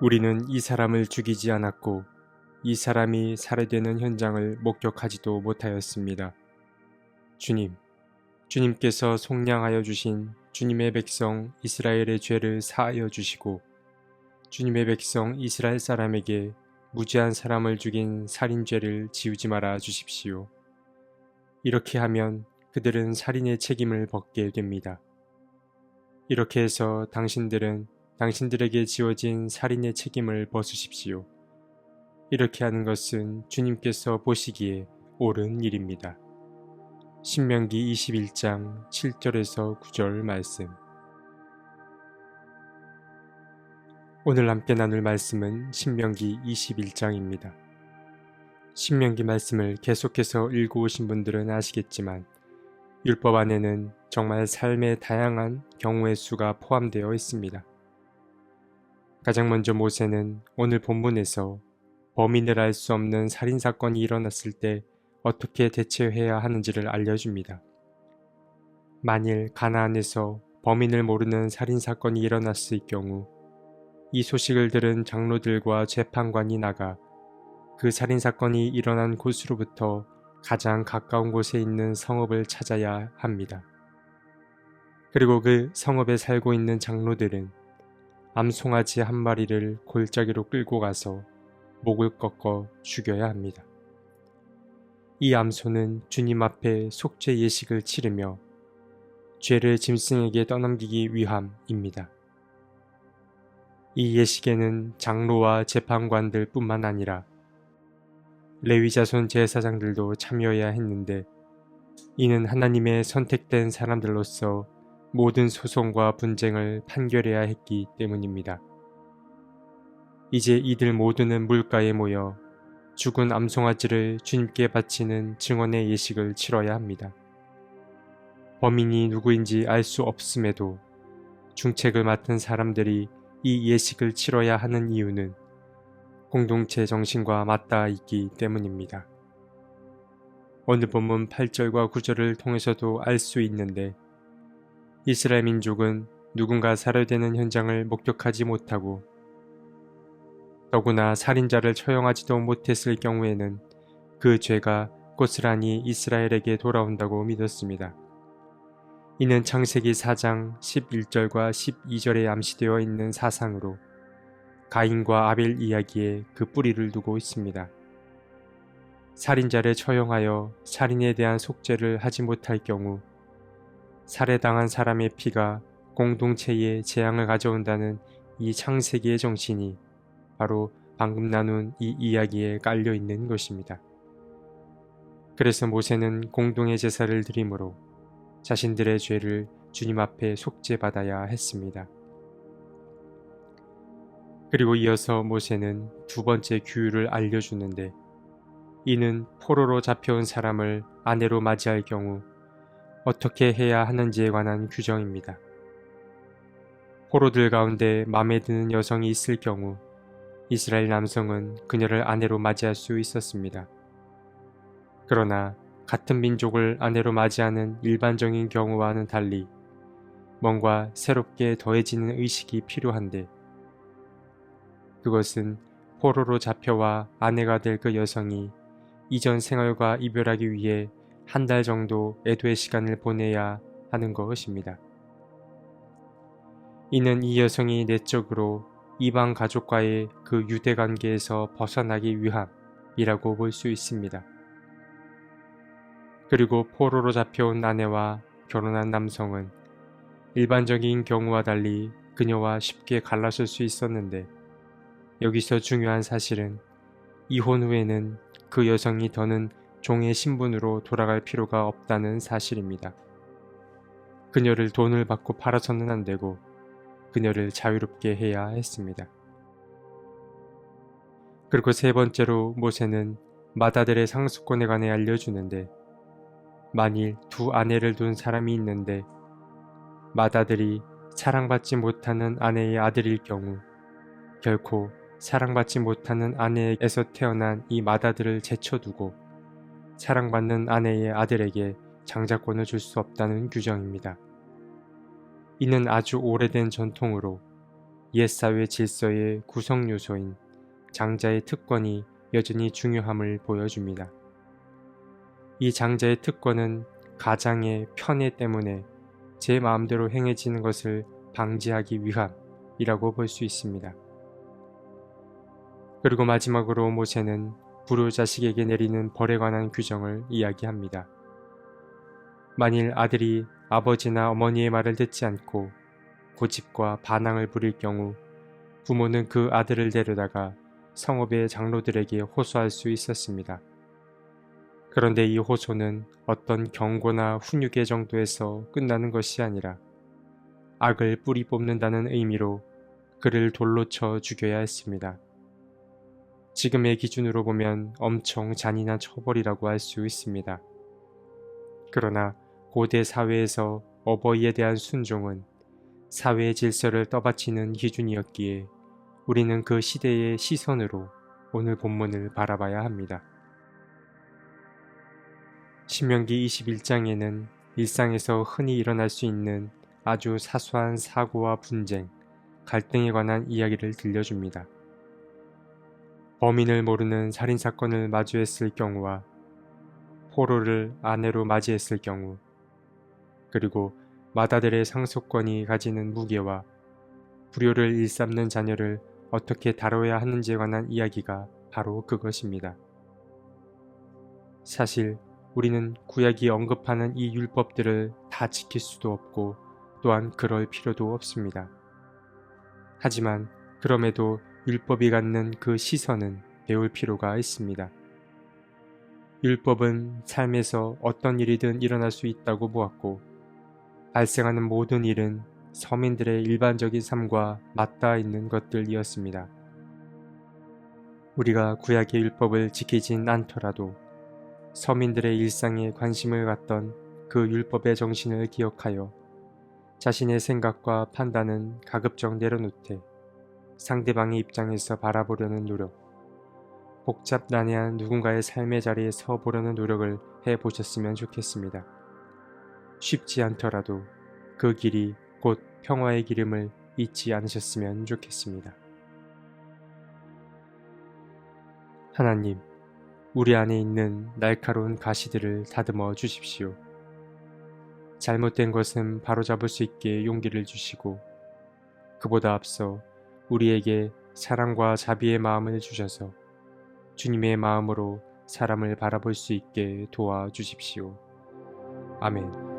우리는 이 사람을 죽이지 않았고 이 사람이 살해되는 현장을 목격하지도 못하였습니다. 주님, 주님께서 속량하여 주신 주님의 백성 이스라엘의 죄를 사하여 주시고 주님의 백성 이스라엘 사람에게 무지한 사람을 죽인 살인죄를 지우지 말아 주십시오. 이렇게 하면 그들은 살인의 책임을 벗게 됩니다. 이렇게 해서 당신들은 당신들에게 지워진 살인의 책임을 벗으십시오. 이렇게 하는 것은 주님께서 보시기에 옳은 일입니다. 신명기 21장 7절에서 9절 말씀 오늘 함께 나눌 말씀은 신명기 21장입니다. 신명기 말씀을 계속해서 읽어오신 분들은 아시겠지만 율법 안에는 정말 삶의 다양한 경우의 수가 포함되어 있습니다. 가장 먼저 모세는 오늘 본문에서 범인을 알 수 없는 살인사건이 일어났을 때 어떻게 대처해야 하는지를 알려줍니다. 만일 가나안에서 범인을 모르는 살인사건이 일어났을 경우 이 소식을 들은 장로들과 재판관이 나가 그 살인사건이 일어난 곳으로부터 가장 가까운 곳에 있는 성읍을 찾아야 합니다. 그리고 그 성읍에 살고 있는 장로들은 암송아지 한 마리를 골짜기로 끌고 가서 목을 꺾어 죽여야 합니다. 이 암소는 주님 앞에 속죄 예식을 치르며 죄를 짐승에게 떠넘기기 위함입니다. 이 예식에는 장로와 재판관들 뿐만 아니라 레위자손 제사장들도 참여해야 했는데 이는 하나님의 선택된 사람들로서 모든 소송과 분쟁을 판결해야 했기 때문입니다. 이제 이들 모두는 물가에 모여 죽은 암송아지를 주님께 바치는 증언의 예식을 치러야 합니다. 범인이 누구인지 알 수 없음에도 중책을 맡은 사람들이 이 예식을 치러야 하는 이유는 공동체 정신과 맞닿아 있기 때문입니다. 오늘 본문 8절과 9절을 통해서도 알 수 있는데 이스라엘 민족은 누군가 살해되는 현장을 목격하지 못하고 더구나 살인자를 처형하지도 못했을 경우에는 그 죄가 고스란히 이스라엘에게 돌아온다고 믿었습니다. 이는 창세기 4장 11절과 12절에 암시되어 있는 사상으로 가인과 아벨 이야기에 그 뿌리를 두고 있습니다. 살인자를 처형하여 살인에 대한 속죄를 하지 못할 경우 살해당한 사람의 피가 공동체에 재앙을 가져온다는 이 창세기의 정신이 바로 방금 나눈 이 이야기에 깔려 있는 것입니다. 그래서 모세는 공동의 제사를 드림으로 자신들의 죄를 주님 앞에 속죄받아야 했습니다. 그리고 이어서 모세는 두 번째 규율을 알려주는데 이는 포로로 잡혀온 사람을 아내로 맞이할 경우 어떻게 해야 하는지에 관한 규정입니다. 포로들 가운데 마음에 드는 여성이 있을 경우 이스라엘 남성은 그녀를 아내로 맞이할 수 있었습니다. 그러나 같은 민족을 아내로 맞이하는 일반적인 경우와는 달리 뭔가 새롭게 더해지는 의식이 필요한데 그것은 포로로 잡혀와 아내가 될 그 여성이 이전 생활과 이별하기 위해 한 달 정도 애도의 시간을 보내야 하는 것입니다. 이는 이 여성이 내적으로 이방 가족과의 그 유대 관계에서 벗어나기 위함이라고 볼 수 있습니다. 그리고 포로로 잡혀온 아내와 결혼한 남성은 일반적인 경우와 달리 그녀와 쉽게 갈라설 수 있었는데 여기서 중요한 사실은 이혼 후에는 그 여성이 더는 종의 신분으로 돌아갈 필요가 없다는 사실입니다. 그녀를 돈을 받고 팔아서는 안 되고 그녀를 자유롭게 해야 했습니다. 그리고 세 번째로 모세는 마다들의 상속권에 관해 알려주는데 만일 두 아내를 둔 사람이 있는데 맏아들이 사랑받지 못하는 아내의 아들일 경우 결코 사랑받지 못하는 아내에서 태어난 이 맏아들을 제쳐두고 사랑받는 아내의 아들에게 장자권을 줄 수 없다는 규정입니다. 이는 아주 오래된 전통으로 옛 사회 질서의 구성 요소인 장자의 특권이 여전히 중요함을 보여줍니다. 이 장자의 특권은 가장의 편애 때문에 제 마음대로 행해지는 것을 방지하기 위함이라고 볼 수 있습니다. 그리고 마지막으로 모세는 불효 자식에게 내리는 벌에 관한 규정을 이야기합니다. 만일 아들이 아버지나 어머니의 말을 듣지 않고 고집과 반항을 부릴 경우 부모는 그 아들을 데려다가 성읍의 장로들에게 호소할 수 있었습니다. 그런데 이 호소는 어떤 경고나 훈육의 정도에서 끝나는 것이 아니라 악을 뿌리 뽑는다는 의미로 그를 돌로 쳐 죽여야 했습니다. 지금의 기준으로 보면 엄청 잔인한 처벌이라고 할 수 있습니다. 그러나 고대 사회에서 어버이에 대한 순종은 사회의 질서를 떠받치는 기준이었기에 우리는 그 시대의 시선으로 오늘 본문을 바라봐야 합니다. 신명기 21장에는 일상에서 흔히 일어날 수 있는 아주 사소한 사고와 분쟁, 갈등에 관한 이야기를 들려줍니다. 범인을 모르는 살인사건을 마주했을 경우와 포로를 아내로 맞이했을 경우, 그리고 마다들의 상속권이 가지는 무게와 불효를 일삼는 자녀를 어떻게 다뤄야 하는지에 관한 이야기가 바로 그것입니다. 사실 우리는 구약이 언급하는 이 율법들을 다 지킬 수도 없고 또한 그럴 필요도 없습니다. 하지만 그럼에도 율법이 갖는 그 시선은 배울 필요가 있습니다. 율법은 삶에서 어떤 일이든 일어날 수 있다고 보았고 발생하는 모든 일은 서민들의 일반적인 삶과 맞닿아 있는 것들이었습니다. 우리가 구약의 율법을 지키진 않더라도 서민들의 일상에 관심을 갖던 그 율법의 정신을 기억하여 자신의 생각과 판단은 가급적 내려놓되 상대방의 입장에서 바라보려는 노력, 복잡 난해한 누군가의 삶의 자리에 서 보려는 노력을 해 보셨으면 좋겠습니다. 쉽지 않더라도 그 길이 곧 평화의 기름을 잊지 않으셨으면 좋겠습니다. 하나님, 우리 안에 있는 날카로운 가시들을 다듬어 주십시오. 잘못된 것은 바로잡을 수 있게 용기를 주시고, 그보다 앞서 우리에게 사랑과 자비의 마음을 주셔서 주님의 마음으로 사람을 바라볼 수 있게 도와주십시오. 아멘.